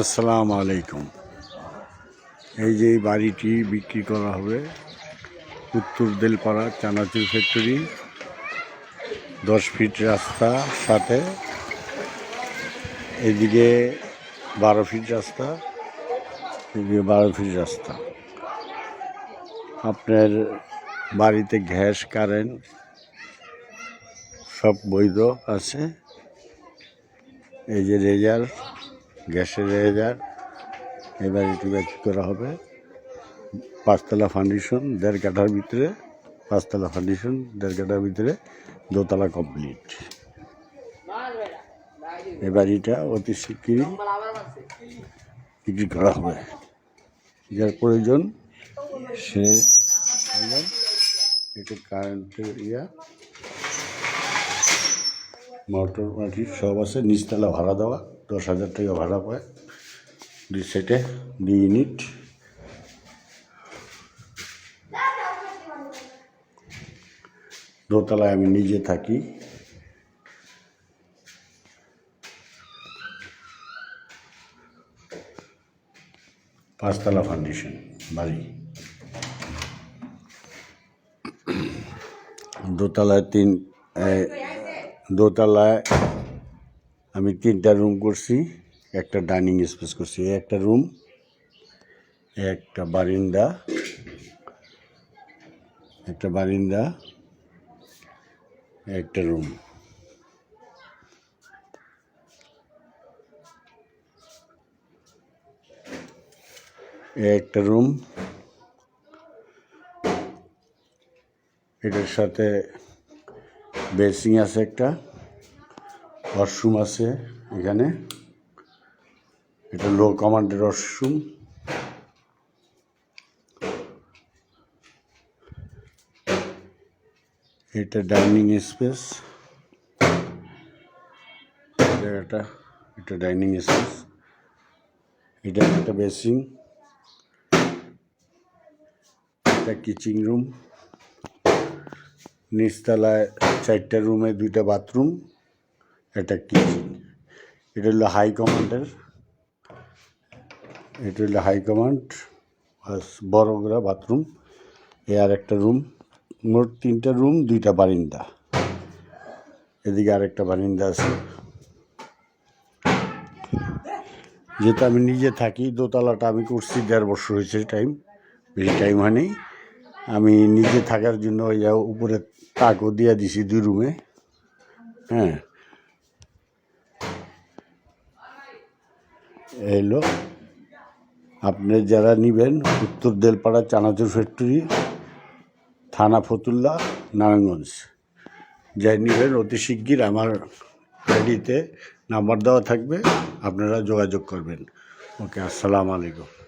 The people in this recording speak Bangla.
আসসালামু আলাইকুম। এই যে বাড়িটি বিক্রি করা হবে উত্তর দেলপাড়া চানাচুর ফ্যাক্টরি, দশ ফিট রাস্তা সাথে, এদিকে বারো ফিট রাস্তা, এদিকে বারো ফিট রাস্তা। আপনার বাড়িতে গ্যাস, কারেন্ট সব বৈধ আছে। এই যে রেজাল্ট গ্যাসের রেজার। এবার এটি বিক্রি করা হবে। পাঁচতলা ফাউন্ডেশন দেড় কাঠার ভিতরে, পাঁচতলা ফাউন্ডেশন দেড় কাঠার ভিতরে দোতলা কমপ্লিট। এই বাড়িটা অতি শিগগিরই বিক্রি করা হবে। যার প্রয়োজন, সে এটা কারেন্টের ইয়া, মোটর মাটি সব আছে, নিচতলা ভাড়া দেওয়া। দশ হাজার টাকা ভাড়া পায়। দুই সেটে দুই ইউনিট দোতলায় আমি নিজে থাকি। পাঁচতলা ফাউন্ডেশন বাড়ি। দোতলায় তিন দোতলায় আমি তিনটা রুম করছি, একটা ডাইনিং স্পেস করছি, একটা রুম একটা বারিন্দা একটা বারিন্দা, একটা রুম একটা রুম এটার সাথে বেসিং আছে একটা। ওয়াশরুম আছে এখানে। এটা লো কমান্ডের ওয়াশরুম এটা ডাইনিং স্পেস এটা এটা ডাইনিং স্পেস এটা একটা বেসিং এটা কিচেন রুম নিচতলায় চারটা রুমে দুইটা বাথরুম একটা কি? এটা হলো হাই কমান্ডের এটা হলো হাই কমান্ড বড় করে বাথরুম এ আর একটা রুম মোট তিনটা রুম দুইটা বারিন্দা। এদিকে আরেকটা বারিন্দা আছে। যেহেতু আমি নিজে থাকি, দোতলাটা আমি করছি, দেড় বছর হয়েছে টাইম বেশি টাইম হয়নি। আমি নিজে থাকার জন্য ওই উপরে তাকও দিয়ে দিছি দুই রুমে হ্যাঁ। এই হলো আপনি যারা নিবেন, উত্তর দেলপাড়া চানাচুর ফ্যাক্টরি, থানা ফতুল্লা, নারায়ণগঞ্জ। যাই নেবেন, অতি শিগগির আমার আইডিতে নাম্বার দেওয়া থাকবে, আপনারা যোগাযোগ করবেন। ওকে, আসসালামু আলাইকুম।